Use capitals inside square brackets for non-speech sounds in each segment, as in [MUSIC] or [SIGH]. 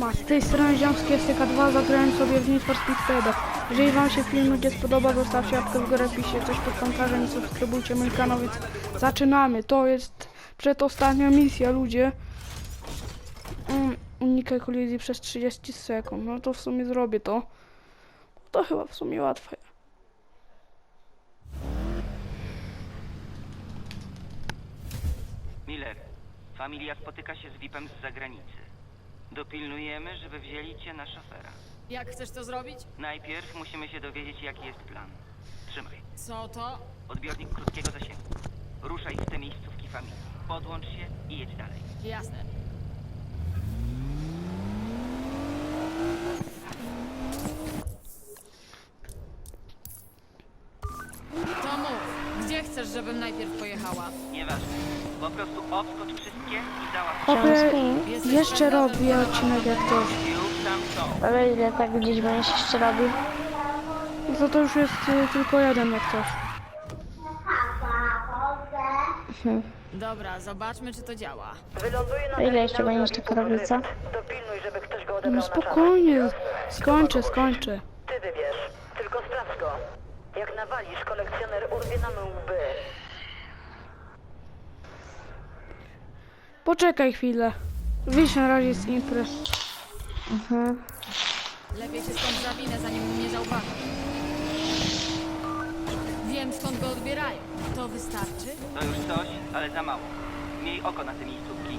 Siema, z tej strony Ziomski STK2 zagrałem sobie w Need for Speed. Jeżeli wam się film ludzie spodoba, zostawcie łapkę w górę, piszcie coś pod komentarzem i subskrybujcie mój kanał, więc zaczynamy. To jest przedostatnia misja, ludzie. Mm, Unikaj kolizji przez 30 sekund. No to w sumie zrobię to. To chyba w sumie łatwe. Miller, familia spotyka się z VIP-em z zagranicy. Dopilnujemy, żeby wzięli cię na szofera. Jak chcesz to zrobić? Najpierw musimy się dowiedzieć, jaki jest plan. Trzymaj. Co to? Odbiornik krótkiego zasięgu. Ruszaj w te miejscówki familii. Podłącz się i jedź dalej. Jasne. To mów, gdzie chcesz, żebym najpierw pojechała? Prostu odskocz wszystkie i załatw. Jesteś jeszcze robię odcinek jak ktoś. Już tam są. Ale ile tak gdzieś będziesz jeszcze robił? No to, to już jest y, tylko jeden jak coś. Dobra, zobaczmy, czy to działa. Wyląduje na ile jeszcze terminalu będziesz tak robić, co? Dopilnuj, żeby ktoś go odebrał No na czas. spokojnie, skończę, skończę. Ty wybierz, tylko sprawdź go. Jak nawalisz, kolekcjoner urwie nam łby. Poczekaj chwilę. Wyjść na razie z impry. Lepiej się stąd zawinę, zanim mnie zauważy. Wiem, skąd go odbierają. To wystarczy? To już coś, ale za mało. Miej oko na te miejscówki.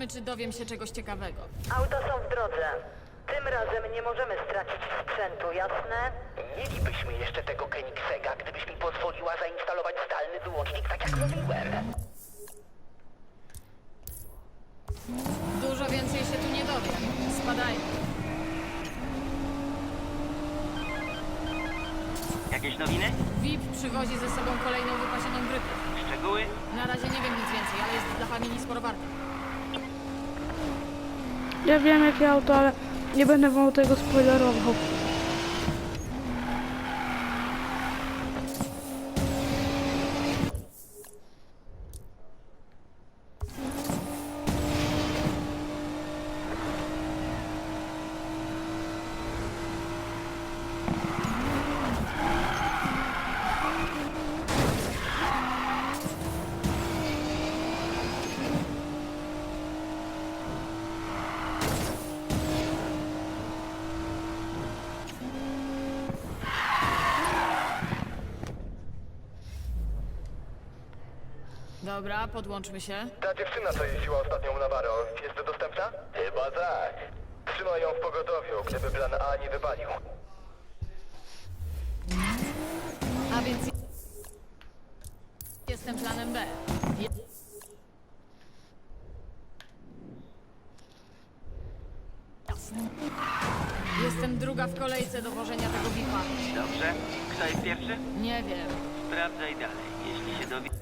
Zobaczmy, czy dowiem się czegoś ciekawego. Auta są w drodze. Tym razem nie możemy stracić sprzętu, jasne? Mielibyśmy jeszcze tego Koenigsega, gdybyś mi pozwoliła zainstalować zdalny wyłącznik, tak jak mówiłem. Dużo więcej się tu nie dowiem. Spadajmy. Jakieś nowiny? VIP przywozi ze sobą kolejną wypasioną grypę. Szczegóły? Na razie nie wiem nic więcej, ale jest dla familii sporo warte. Ja wiem jakie auto, ale nie będę wam tego spoilerował. Dobra, podłączmy się. Ta dziewczyna, co jeździła ostatnią na Baro, jest dostępna? Chyba tak. Trzymaj ją w pogotowiu, gdyby plan A nie wypalił. A więc jestem planem B. Jasne. Jestem druga w kolejce do wożenia tego VIP-a. Dobrze. Kto jest pierwszy? Nie wiem. Sprawdzaj dalej. Jeśli się dowie...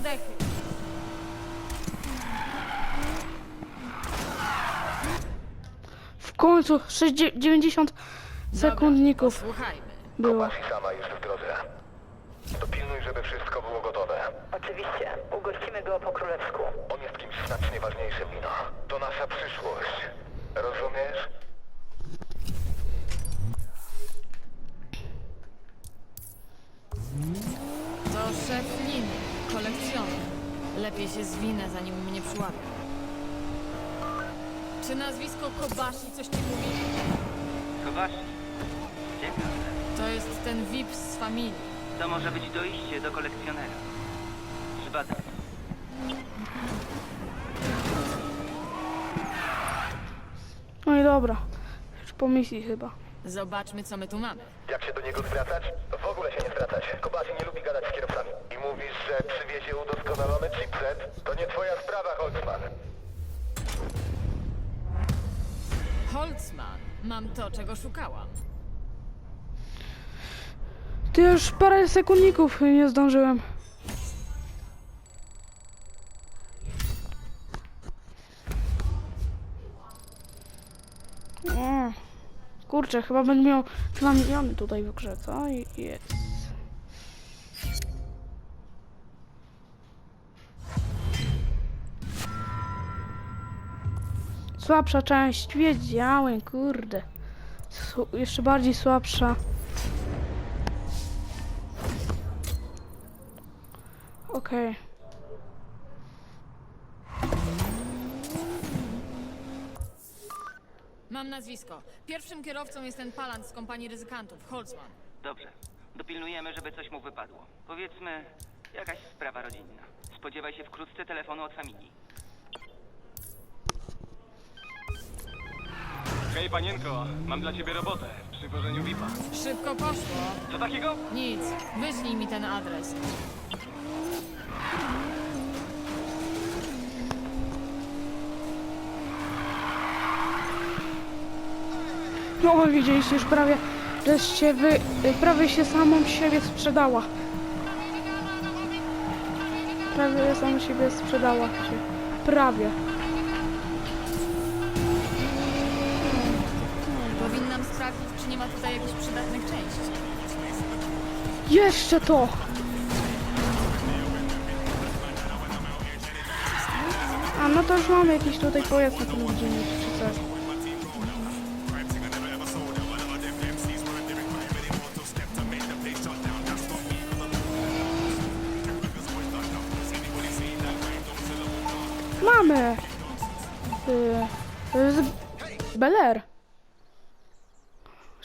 laska, gaz do dechy. W końcu 60, 90 sekundników było. I sama już w drodze. Dopilnuj, żeby wszystko było gotowe. Oczywiście, ugościmy go po królewsku. On jest kimś znacznie ważniejszym, Nino. To nasza przyszłość. Rozumiesz? To szef kolekcjoner. Lepiej się zwinę, zanim mnie przyłapie. Czy nazwisko Kobashi coś ci mówi? Chowasz? Ciekawe. To jest ten VIP z familii. To może być dojście do kolekcjonera. Zbadaj. No i dobra. Już po misji chyba. Zobaczmy, co my tu mamy. Jak się do niego zwracać? W ogóle się nie zwracać. Kobashi nie lubi gadać z kierowcami. Że przywiezie udoskonalony chipset? To nie twoja sprawa, Holtzman. Holtzman, mam to, czego szukałam. Ty już parę sekundników nie zdążyłem. O, kurczę, chyba będę miał 2 miliony tutaj w grze, co? Jest. Słabsza część, wiedziałem, kurde. Su- jeszcze bardziej słabsza. Okej. Mam nazwisko. Pierwszym kierowcą jest ten palant z kompanii ryzykantów, Holtzman. Dobrze. Dopilnujemy, żeby coś mu wypadło. Powiedzmy, jakaś sprawa rodzinna. Spodziewaj się wkrótce telefonu od familii. Hej panienko, mam dla ciebie robotę w przywożeniu VIP-a. Szybko poszło. Co takiego? Nic. Wyślij mi ten adres. No, widzieliście już prawie, żeście wy, y, prawie się samą siebie sprzedała. Prawie samą siebie sprzedała się. Prawie. Tutaj jakichś przydatnych części. Jeszcze to! A no to już mamy jakiś tutaj pojazd na tym dziennik,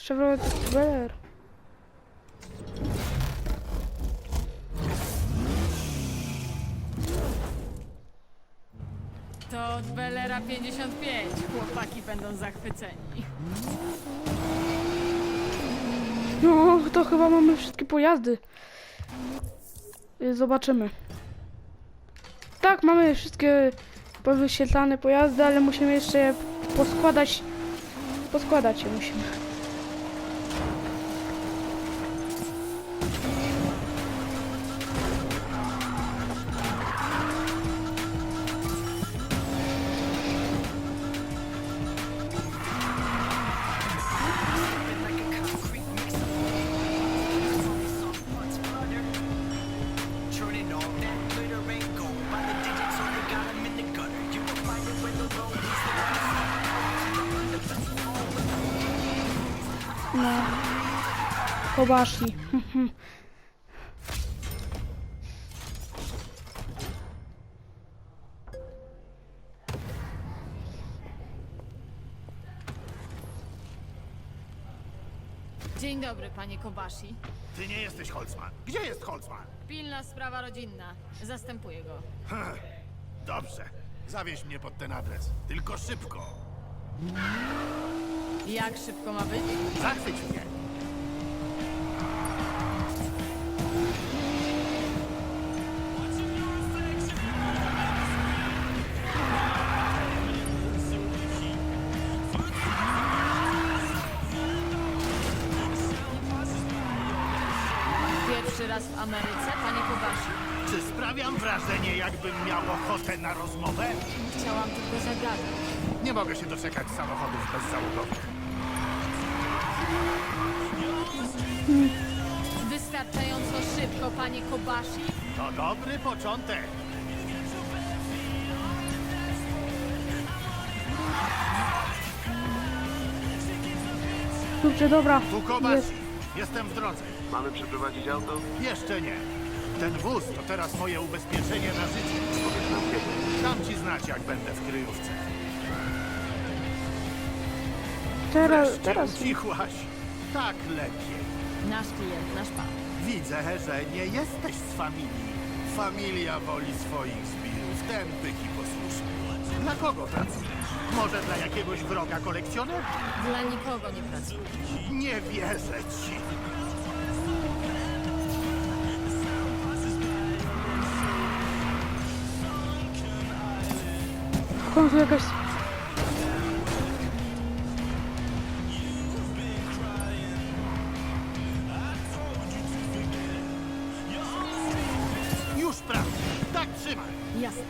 Chevrolet Bel. To od Belera 55. Chłopaki będą zachwyceni. No, to chyba mamy wszystkie pojazdy. Zobaczymy. Tak, mamy wszystkie powyświetlane pojazdy, ale musimy jeszcze je poskładać. Poskładać je musimy. Kobashi. Dzień dobry, panie Kobashi. Ty nie jesteś Holzman. Gdzie jest Holzman? Pilna sprawa rodzinna. Zastępuję go. Dobrze. Zawieź mnie pod ten adres. Tylko szybko. Jak szybko ma być? Zachwyć mnie. W Ameryce, panie Kobashi? Czy sprawiam wrażenie, jakbym miał ochotę na rozmowę? Chciałam tylko zagadać. Nie mogę się doczekać samochodów bezzałogowych. Wystarczająco szybko, panie Kobashi? To dobry początek. Kurczę, dobra. Tu Jest. Kobashi. Jestem w drodze. Mamy przeprowadzić auto? Jeszcze nie. Ten wóz to teraz moje ubezpieczenie na życie. Dam ci znać, jak będę w kryjówce. Teraz, Wreszcie teraz. ucichłaś. Tak lepiej. Nasz klient, nasz pan. Widzę, że nie jesteś z familii. Familia woli swoich zbirów, tępych i posłusznych. Dla kogo pracujesz? Może dla jakiegoś wroga kolekcjonera? Dla nikogo nie pracuję. Nie wierzę ci. Końcu jakaś... Już prawie. Tak trzymaj. Jasne.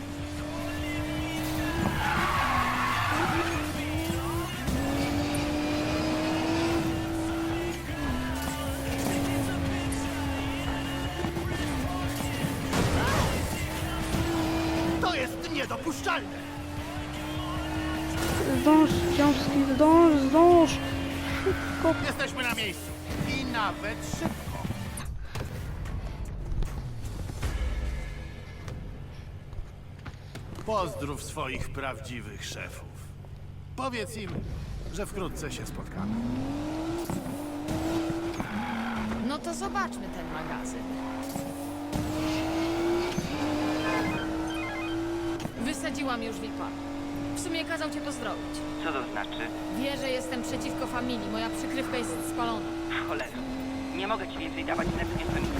To jest niedopuszczalne. Zdąż, Ciąski, zdąż, zdąż! Szybko. Jesteśmy na miejscu. I nawet szybko. Pozdrów swoich prawdziwych szefów. Powiedz im, że wkrótce się spotkamy. No to zobaczmy ten magazyn. Wysadziłam już Wipa. W sumie kazał cię pozdrowić. Co to znaczy? Wie, że jestem przeciwko familii. Moja przykrywka jest spalona. Cholera. Nie mogę ci więcej dawać, net nie chcę nic.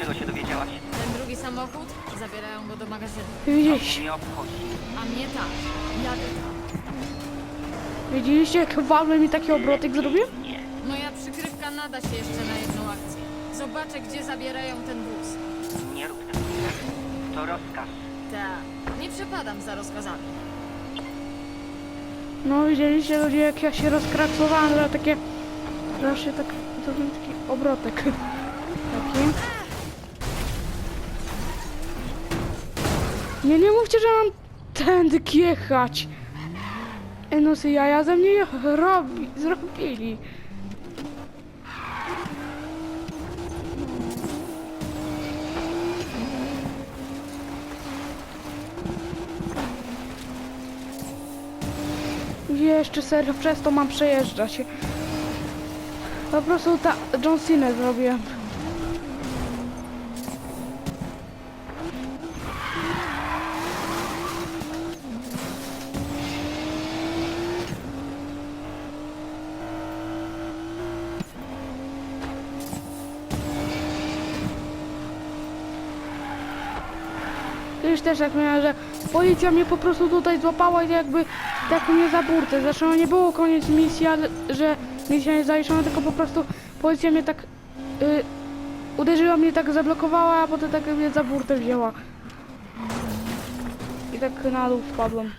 Czego się dowiedziałaś? Ten drugi samochód? Zabierają go do magazynu. Widzieliście, Nie obchodzi. A mnie tak. Jadę tam. widzieliście jak Walmy mi taki obrotek zrobił? Nie. Moja przykrywka nada się jeszcze na jedną akcję. Zobaczę, gdzie zabierają ten wóz. Nie rób tego. To rozkaz. Tak. Nie przepadam za rozkazami. No widzieliście ludzie jak ja się rozkraksowałam, że takie... Zawsze tak... Był taki obrotek. [LAUGHS] Taki. Nie, nie mówcie, że mam tędy jechać. E no sy jaja ze mnie robi, zrobili. Jeszcze serio, przez to mam przejeżdżać. Po prostu ta John Cena zrobiłem. Kiedyś też jak miałem, że policja mnie po prostu tutaj złapała i jakby tak mnie za burtę. Zresztą nie było koniec misji, ale że misja nie zaliczona, tylko po prostu policja mnie tak y, uderzyła mnie tak zablokowała, a potem tak mnie za burtę wzięła. I tak na dół wpadłem.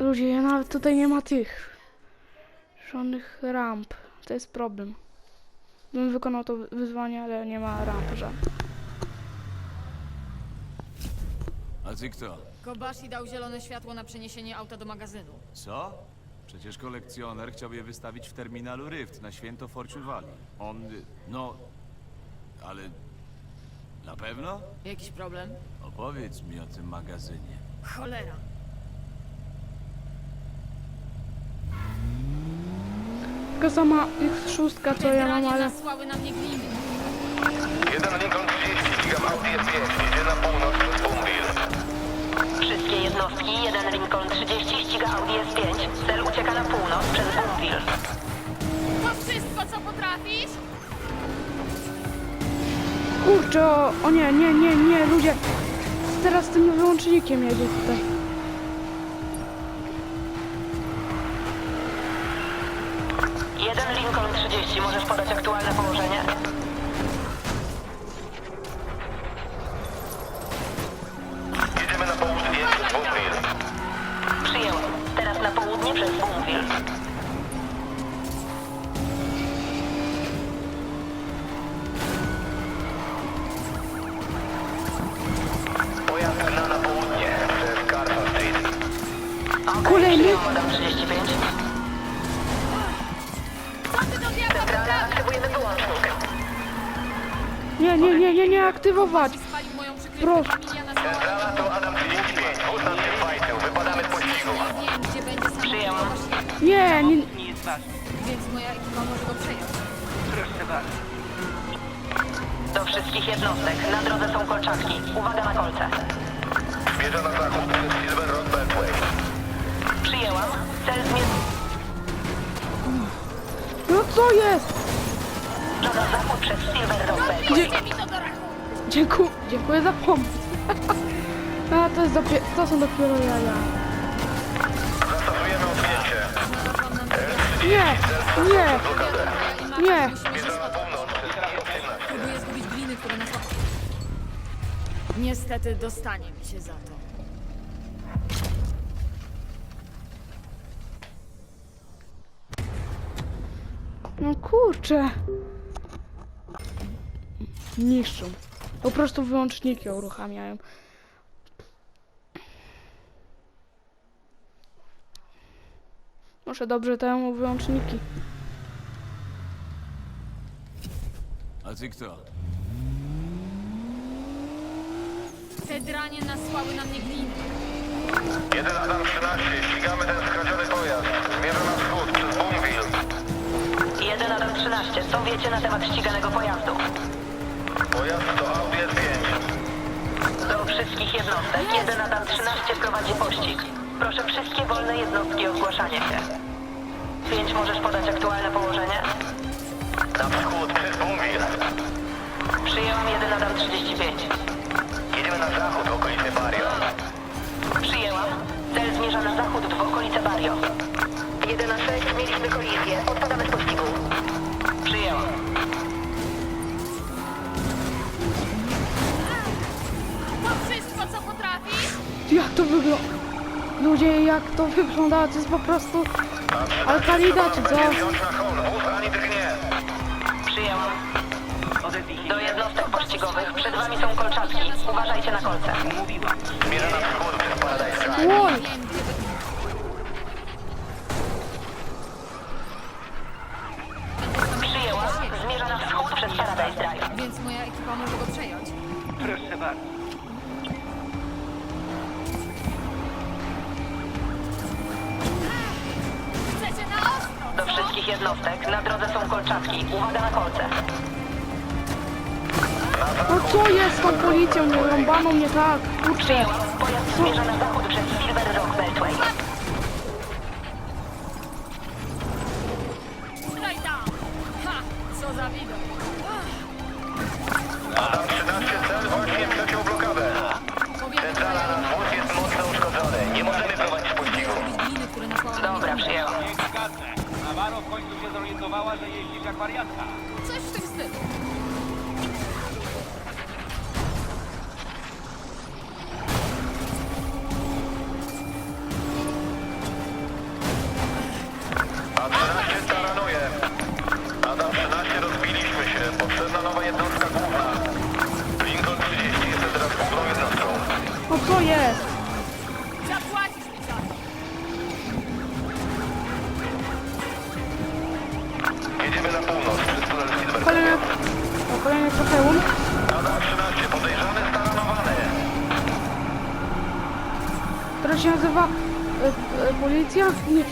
Ludzie, nawet tutaj nie ma tych żadnych ramp. To jest problem. Bym wykonał to wyzwanie, ale nie ma rampy żadnej. A ty kto? Kobashi dał zielone światło na przeniesienie auta do magazynu. Co? Przecież kolekcjoner chciał je wystawić w terminalu Rift na święto Fortune Valley. On... y, no... Ale... Na pewno? Jakiś problem? Opowiedz mi o tym magazynie. Cholera. Taka sama X6, co ja mam, ale... nasłały na mnie gliny. Jeden Lincoln 30 giga Audi S5 idzie na północ. Jednostki, jeden Lincoln 30 ściga Audi S5. Cel ucieka na północ przez Boomville. To wszystko, co potrafisz? Kurczę, o, o nie, nie, nie, nie, ludzie. Teraz z tym wyłącznikiem jedzie tutaj. Jeden Lincoln 30, możesz podać aktualne położenie? Nie, nie, nie, nie, nie aktywować. Spalił moją przykrywkę. Proszę. Familia nasłała Centrala to Adam 35. Wóz nas nie fajczył. Wypadamy z pościgu. Wiem, gdzie będzie Przyjęłam. Nie, nie, Nie jest. Więc moja ekipa może go przejąć. Proszę bardzo. Do wszystkich jednostek. Na drodze są kolczatki. Uwaga na kolce. Zmierza na zachód przez Silver Rock Beltway. Przyjęłam. Cel zmierzony No co jest? Na zachód przez Silver Rock Beltway. Dzie dziękuję, dziękuję za pomoc. A to jest dopiero, to są dopiero jaja. Zastosujemy odwinięcie. Nie, nie, nie. Zmierza na północ przez Silver Próbuję zgubić gliny, które nas... Niestety dostanie mi się za to. No kurczę. Niszczą. Po prostu wyłączniki uruchamiają. Może dobrze temu wyłączniki. A ty kto? Te dranie nasłały na mnie gliny. 1 Adam 13, ścigamy ten skradziony pojazd. Zmierza na wschód przez Boomville. 1 Adam 13. Co wiecie na temat ściganego pojazdu? Pojazd to Audi S5. Do wszystkich jednostek. 1 Adam 13 prowadzi pościg. Proszę wszystkie wolne jednostki o zgłaszanie się. 5 możesz podać aktualne położenie? Na wschód przez Boomville. Przyjęłam 1 Adam 35. Jedziemy na zachód w okolicy Barrio. Przyjęłam. Cel zmierza na zachód w okolice Barrio. 1 na 6. Mieliśmy kolizję. Odpadamy z pościgu. Przyjęłam. To wygląda? Ludzie, jak to wygląda? To jest po prostu Alkalida czy co? Się. Do jednostek pościgowych. Przed wami są kolczatki. Uważajcie na kolce. Mówiłam. Zmierza na wschód przez Paradise Drive. Oj! Przyjęłam. Zmierza na wschód przez Paradise Drive. Więc moja ekipa może go przejąć. Proszę bardzo. Jednostek. Na drodze są kolczatki. Uwaga na kolce. No co jest z tą policją? Nie rąbano mnie tak. Kurczę. Przyjęłam. Pojazd zmierza na zachód przez że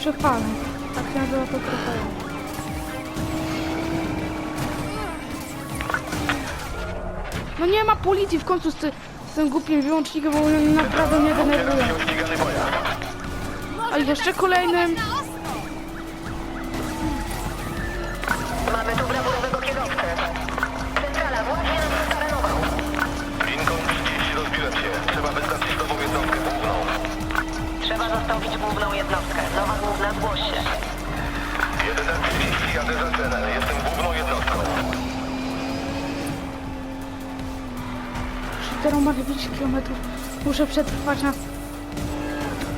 Tak się nazywa to. No nie ma policji w końcu z, ty, z tym głupim wyłącznikiem, bo mnie naprawdę mnie pojazd. A jeszcze kolejnym... km. Muszę przetrwać na...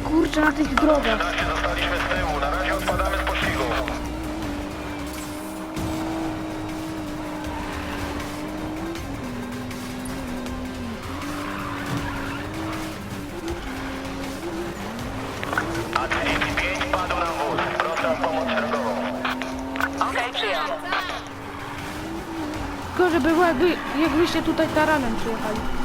Kurczę, na tych drogach. 13 zostaliśmy z tyłu. Na razie odpadamy z pościgu. A 35 padł na wóz. Proszę o pomoc drogową. Okej, przyjąłem. Tylko żeby było jakby, jakbyście tutaj taranem przyjechali.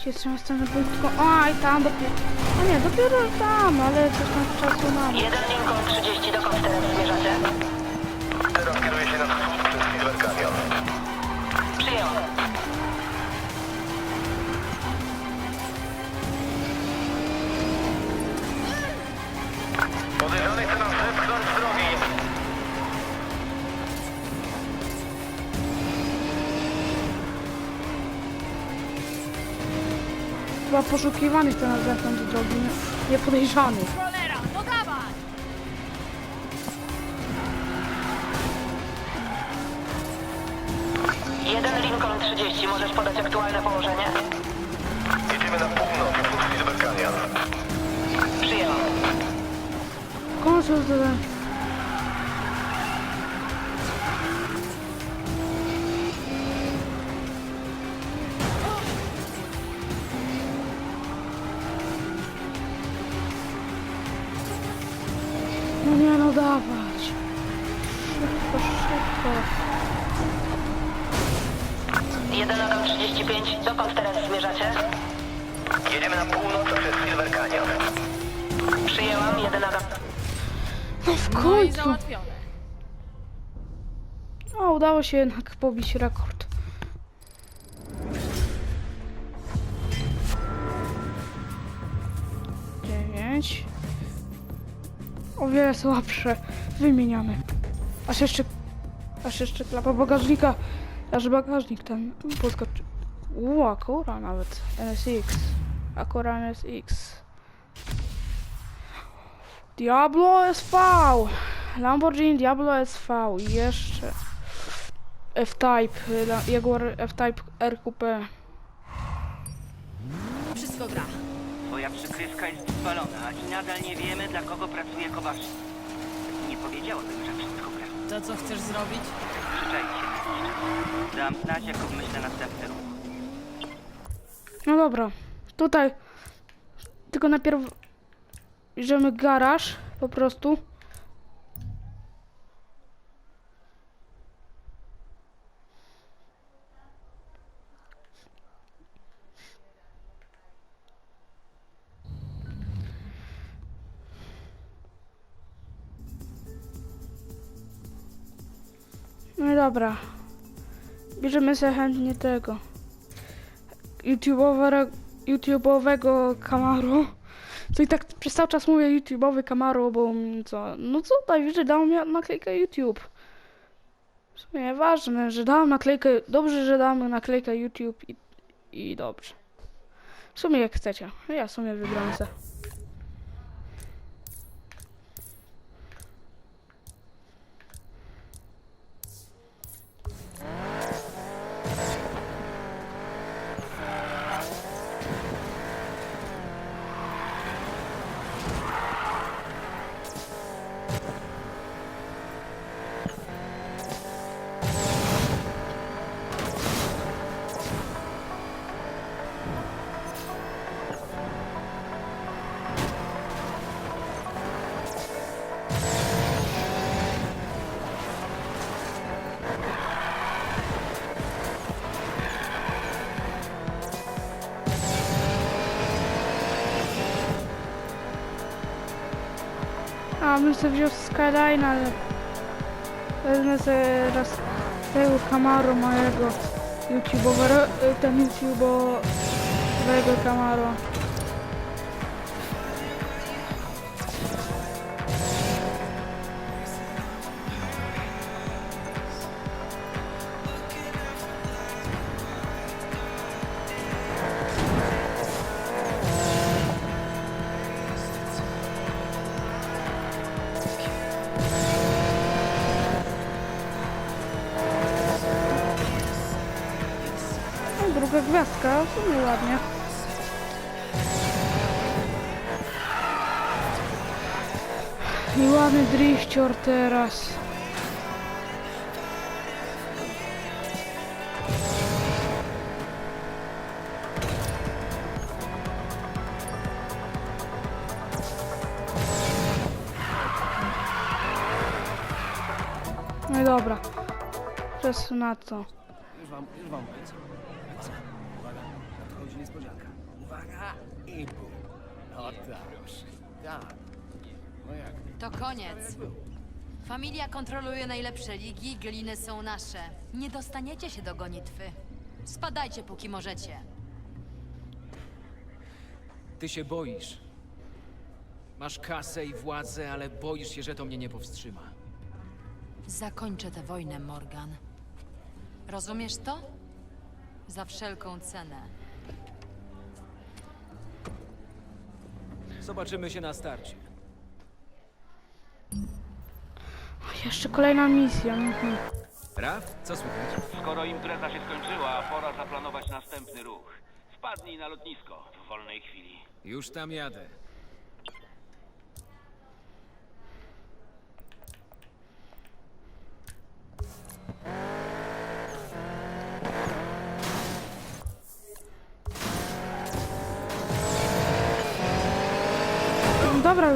Gdzie jest następny punkt? Tylko... Oj, tam dopiero. No nie, dopiero tam, ale coś tam czasu mam. Jeden Lincoln 30, dokąd teraz zmierzacie? Teraz kieruje się na wschód przez Silver Canyon. Przyjąłem. Chyba poszukiwany chce nas zepchnąć z drogi, nie- nie podejrzany. Cholera, no dawaj! Jeden Lincoln 30, możesz podać aktualne położenie? Jedziemy na północ wzdłuż Silver Canyon. Przyjąłem. Konsul O, udało się jednak pobić rekord. Dziewięć. O wiele słabsze. Wymieniamy. Aż jeszcze... Aż jeszcze klapa bagażnika. Aż bagażnik ten podskoczy. Uuu, akura nawet. NSX. Akura NSX. Diablo SV. Lamborghini Diablo SV. Jeszcze. F-Type. Jaguar F-Type RQP. Wszystko gra. Twoja przykryska jest spalona i nadal nie wiemy, dla kogo pracuje Kobashi. Nie powiedziałabym, że wszystko gra. To co chcesz zrobić? Przyczajcie się. Dam znać, jak obmyślę następny ruch. No dobra. Tutaj. Tylko najpierw. Bierzemy garaż. Po prostu. Dobra. Bierzemy sobie chętnie tego. YouTube'owego, YouTube'owego Camaro. Co i tak przez cały czas mówię YouTube'owy Camaro, bo mm, co? No co najwyżej dał mi naklejkę YouTube. W sumie ważne, że dałem naklejkę, dobrze, że damy naklejkę YouTube i, i dobrze. W sumie jak chcecie. Ja w sumie wygram se. A, bym sobie wziął Skyline, ale wezmę sobie raz tego Camaro mojego YouTube'owego, ten YouTube'owego Camaro. Sumie ładnie. I ładny drifcior teraz. No i dobra. Czas na to. Już wam, już wam. Uwaga, nadchodzi niespodzianka. Uwaga i bum. O tak. Tak. No jak? To koniec. Familia kontroluje najlepsze ligi, gliny są nasze. Nie dostaniecie się do gonitwy. Spadajcie, póki możecie. Ty się boisz. Masz kasę i władzę, ale boisz się, że to mnie nie powstrzyma. Zakończę tę wojnę, Morgan. Rozumiesz to? Za wszelką cenę. Zobaczymy się na starcie. Jeszcze kolejna misja. Mhm. Raf, co słychać? Skoro impreza się skończyła, pora zaplanować następny ruch. Wpadnij na lotnisko w wolnej chwili. Już tam jadę.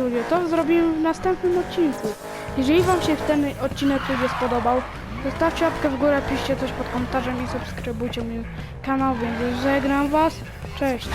Ludzie, to zrobimy w następnym odcinku. Jeżeli wam się ten odcinek ludzie spodobał, zostawcie łapkę w górę, piszcie coś pod komentarzem i subskrybujcie mój kanał, więc żegnam was. Cześć.